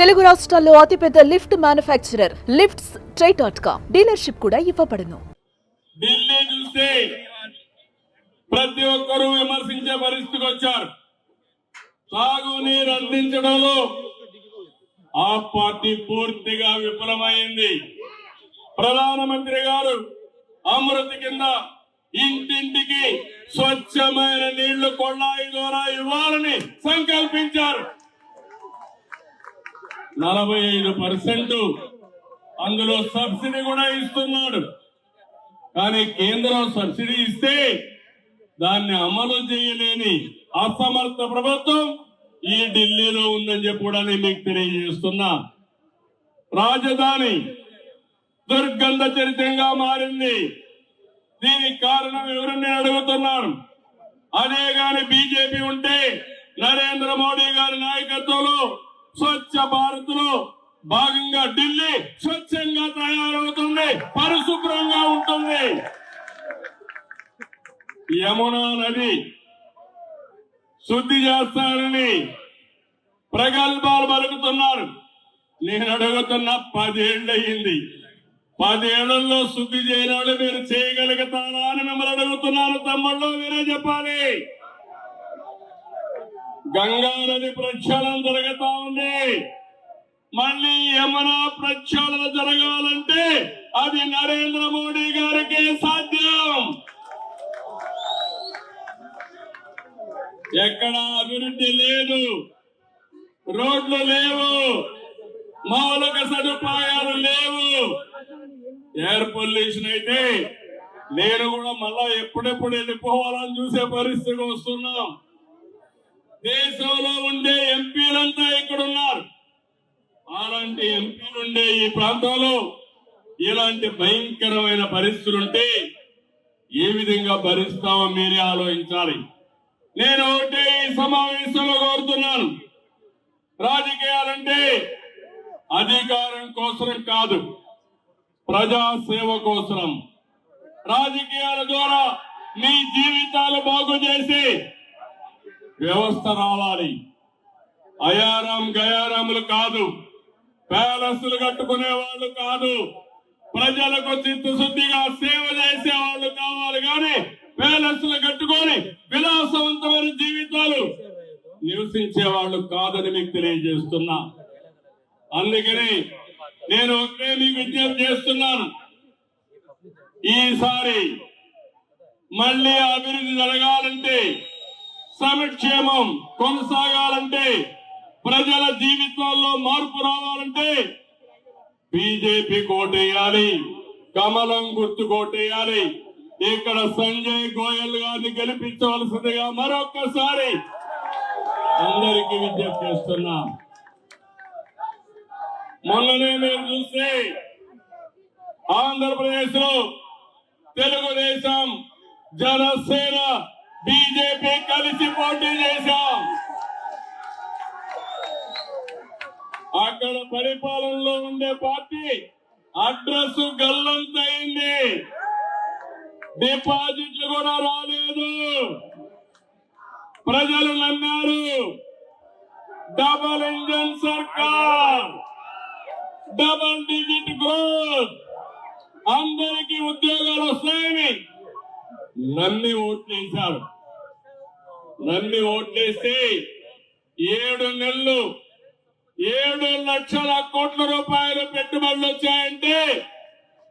తెలుగు రాష్ట్రాల్లో అతిపెద్ద lift manufacturer lifts try dot com dealership కూడా ఇవ్వబడును. ఢిల్లీ చూస్తే ప్రతి ఒక్కరూ విమర్శించే పరిస్థితికి వచ్చారు. తాగునీరు అందించడంలో ఆ పార్టీ పూర్తిగా విఫలమైంది. ప్రధానమంత్రి గారు అమృత కింద ఇంటింటికి స్వచ్ఛమైన నీళ్ళు కొళ్ళాయి ద్వారా ఇవ్వాలని సంకల్పించారు. నలభై ఐదు పర్సెంట్ అందులో సబ్సిడీ కూడా ఇస్తున్నాడు. కానీ కేంద్రం సబ్సిడీ ఇస్తే దాన్ని అమలు చేయలేని అసమర్థ ప్రభుత్వం ఈ ఢిల్లీలో ఉందని చెప్పి కూడా నేను మీకు తెలియజేస్తున్నా. రాజధాని దుర్గంధ చరిత్రంగా మారింది. దీనికి కారణం ఎవరని నేను అడుగుతున్నాను అదే గాని బీజేపీ ఉంటే నరేంద్ర మోడీ గారి నాయకత్వంలో స్వచ్ఛ భారత్లో భాగంగా ఢిల్లీ స్వచ్ఛంగా తయారవుతుంది పరిశుభ్రంగా ఉంటుంది. యమునా నది శుద్ధి చేస్తారని ప్రగల్భాలు పలుకుతున్నారు. నేను అడుగుతున్న పదేళ్ళయింది. పదేళ్ళలో శుద్ధి చేయని వాళ్ళు మీరు చేయగలుగుతారా అని మిమ్మల్ని అడుగుతున్నాను తమ్ముళ్ళు మీరే చెప్పాలి. గంగా నది ప్రక్షాళన జరుగుతా ఉంది. మళ్ళీ యమునా ప్రక్షాళన జరగాలంటే అది నరేంద్ర మోడీ గారికి సాధ్యం. ఎక్కడ అభివృద్ధి లేదు. రోడ్లు లేవు. మౌలిక సదుపాయాలు లేవు. ఎయిర్ పొల్యూషన్ అయితే నేను కూడా మళ్ళా ఎప్పుడెప్పుడు వెళ్ళిపోవాలని చూసే పరిస్థితికి వస్తున్నాం. దేశంలో ఉండే ఎంపీలంతా ఇక్కడ ఉన్నారు అలాంటి ఎంపీలు ఉండే ఈ ప్రాంతంలో ఇలాంటి భయంకరమైన పరిస్థితులుంటే ఏ విధంగా భరిస్తామో మీరే ఆలోచించాలి. నేను ఒకటే ఈ సమావేశంలో కోరుతున్నాను. రాజకీయాలంటే అధికారం కోసం కాదు ప్రజాసేవ కోసరం. కోసం రాజకీయాల ద్వారా మీ జీవితాలు బాగు చేసి వ్యవస్థ రావాలి. అయారాం గయారాములు కాదు. ప్యాలెస్లు కట్టుకునే వాళ్ళు కాదు. ప్రజలకు చిత్తశుద్ధిగా సేవ చేసే వాళ్ళు కావాలి కానీ ప్యాలెస్లు కట్టుకొని విలాసవంతమైన జీవితాలు నివసించే వాళ్ళు కాదని మీకు తెలియజేస్తున్నా. అందుకని నేను ఒకటే మీకు విజ్ఞప్తి చేస్తున్నాను. ఈసారి మళ్ళీ అభివృద్ధి జరగాలంటే సమక్షేమం కొనసాగాలంటే ప్రజల జీవితాల్లో మార్పు రావాలంటే బీజేపీ కోటేయాలి కమలం గుర్తు కోటేయాలి. ఇక్కడ సంజయ్ గోయల్ గారిని గెలిపించవలసిందిగా మరొక్కసారి అందరికీ విజ్ఞప్తి చేస్తున్నా. మొన్ననే మీరు చూస్తే ఆంధ్రప్రదేశ్లో తెలుగుదేశం జనసేన బీజేపీ కలిసి పోటీ చేశాం. అక్కడ పరిపాలనలో ఉండే పార్టీ అడ్రస్ గల్లంతైంది డిపాజిట్లు కూడా రాలేదు. ప్రజలు నమ్మారు. డబల్ ఇంజన్ సర్కార్. Double digit growth. అందరికీ ఉద్యోగాలు వస్తాయని నమ్మి ఓట్లేశారు నమ్మి ఓట్లేస్తే ఏడు నెలలు ఏడు లక్షల కోట్ల రూపాయల పెట్టుబడులు వచ్చాయంటే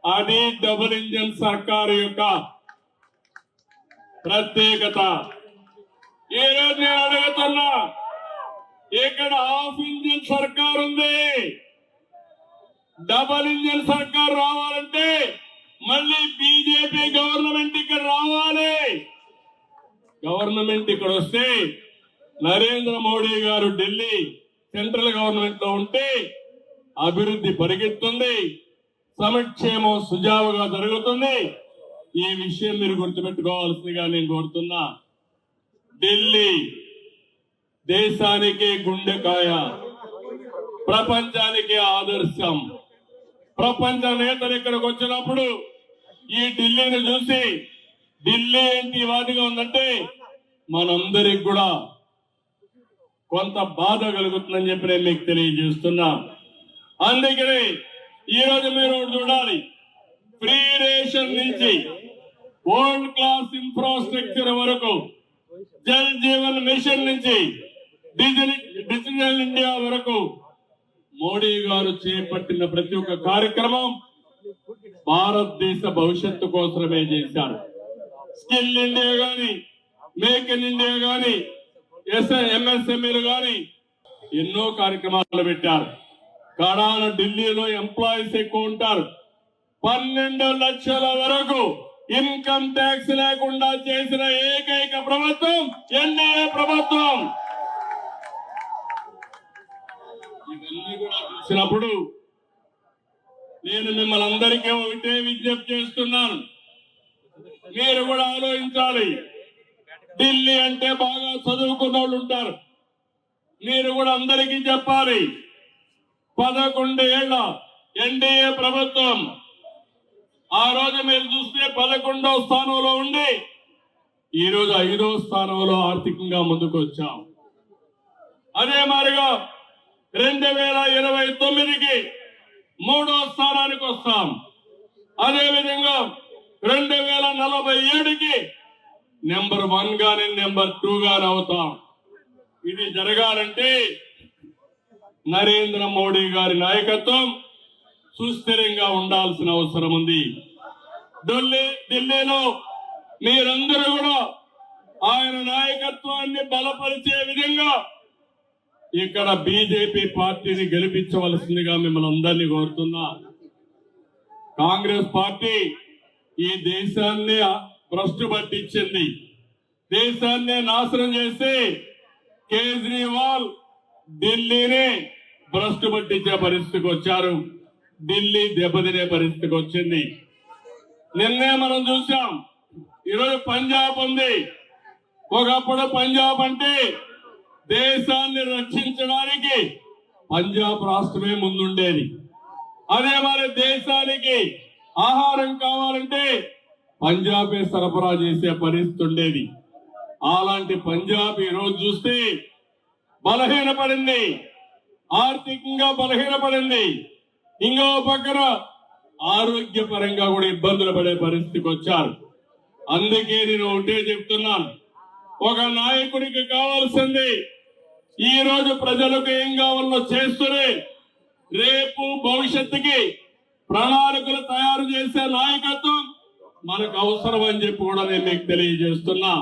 అది డబుల్ ఇంజన్ సర్కార్ యొక్క ప్రత్యేకత. ఈ రోజు నేను అడుగుతున్నా ఇక్కడ హాఫ్ ఇంజన్ సర్కార్ ఉంది. డబల్ ఇంజన్ సర్కార్ రావాలంటే మళ్ళీ బీజేపీ గవర్నమెంట్ ఇక్కడ రావాలి. గవర్నమెంట్ ఇక్కడ వస్తే నరేంద్ర మోడీ గారు ఢిల్లీ సెంట్రల్ గవర్నమెంట్లో ఉంటే అభివృద్ధి పరిగెత్తుంది సమక్షేమం సుజావుగా జరుగుతుంది. ఈ విషయం మీరు గుర్తుపెట్టుకోవాల్సిందిగా నేను కోరుతున్నా. ఢిల్లీ దేశానికి గుండెకాయ ప్రపంచానికి ఆదర్శం. ప్రపంచ నేతలు ఇక్కడికి వచ్చినప్పుడు ఈ ఢిల్లీని చూసి ఢిల్లీ ఏంటి వాటిగా ఉందంటే మనందరికి కూడా కొంత బాధ కలుగుతుందని చెప్పి నేను మీకు తెలియజేస్తున్నా. అందుకని ఈ రోజు మీరు చూడాలి. ఫ్రీ రేషన్ నుంచి వరల్డ్ క్లాస్ ఇన్ఫ్రాస్ట్రక్చర్ వరకు జల్ జీవన్ మిషన్ నుంచి డిజిటల్ డిజిటల్ ఇండియా వరకు మోడీ గారు చేపట్టిన ప్రతి ఒక్క కార్యక్రమం భారతదేశ భవిష్యత్తు కోసమే చేశారు. స్కిల్ ఇండియా కానీ మేక్ ఇన్ ఇండియా గాని ఎంఎస్ఎంఈలు గాని ఎన్నో కార్యక్రమాలు పెట్టారు. కడాన ఢిల్లీలో ఎంప్లాయీస్ ఎక్కువ ఉంటారు. పన్నెండు లక్షల వరకు ఇన్కమ్ ట్యాక్స్ లేకుండా చేసిన ఏకైక ప్రభుత్వం ఎన్డీఏ ప్రభుత్వం. ఇవన్నీ కూడా చూసినప్పుడు నేను మిమ్మల్ని అందరికీ ఒకటే విజ్ఞప్తి చేస్తున్నాను. మీరు కూడా ఆలోచించాలి. ఢిల్లీ అంటే బాగా చదువుకున్న వాళ్ళు ఉంటారు. మీరు కూడా అందరికీ చెప్పాలి పదకొండు ఏళ్ళ ఎన్డీఏ ప్రభుత్వం ఆ రోజు మీరు చూస్తే పదకొండవ స్థానంలో ఉండి ఈ రోజు ఐదో స్థానంలో ఆర్థికంగా ముందుకు వచ్చాం. అదే మాదిరిగా రెండు వేల ఇరవై తొమ్మిదికి మూడో స్థానానికి వస్తాం. అదేవిధంగా రెండు వేల నలభై ఏడుకి నెంబర్ వన్ గాని నెంబర్ టూ గా అవుతాం. ఇది జరగాలంటే నరేంద్ర మోడీ గారి నాయకత్వం సుస్థిరంగా ఉండాల్సిన అవసరం ఉంది. ఢిల్లీ ఢిల్లీలో మీరందరూ కూడా ఆయన నాయకత్వాన్ని బలపరిచే విధంగా ఇక్కడ బీజేపీ పార్టీని గెలిపించవలసిందిగా మిమ్మల్ని అందరినీ కోరుతున్నా. కాంగ్రెస్ పార్టీ ఈ దేశాన్ని భ్రష్టు పట్టించింది దేశాన్ని నాశనం చేసి కేజ్రీవాల్ ఢిల్లీని భ్రష్టు పట్టించే పరిస్థితికి వచ్చారు. ఢిల్లీ దెబ్బతినే పరిస్థితికి వచ్చింది. నిన్నే మనం చూసాం ఈరోజు పంజాబ్ ఉంది. ఒకప్పుడు పంజాబ్ అంటే దేశాన్ని రక్షించడానికి పంజాబ్ రాష్ట్రమే ముందుండేది. అదే మరి దేశానికి ఆహారం కావాలంటే పంజాబే సరఫరా చేసే పరిస్థితి ఉండేది. అలాంటి పంజాబ్ ఈరోజు రోజు చూస్తే బలహీనపడింది. ఆర్థికంగా బలహీనపడింది. ఇంకో పక్కన ఆరోగ్యపరంగా కూడా ఇబ్బందులు పడే పరిస్థితికి వచ్చారు. అందుకే నేను ఒకటే చెప్తున్నాను. ఒక నాయకుడికి కావాల్సింది ఈ రోజు ప్రజలకు ఏం కావాలో చేస్తూనే రేపు భవిష్యత్తుకి ప్రణాళికలు తయారు చేసే నాయకత్వం మనకు అవసరం అని చెప్పి కూడా నేను మీకు తెలియజేస్తున్నా.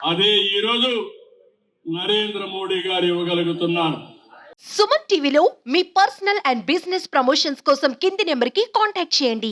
అదే ఈరోజు నరేంద్ర మోడీ గారు ఇవ్వగలుగుతున్నారు. సుమన్ టీవీలో మీ పర్సనల్ అండ్ బిజినెస్ ప్రమోషన్స్ కోసం కింది నెంబర్కి కాంటాక్ట్ చేయండి.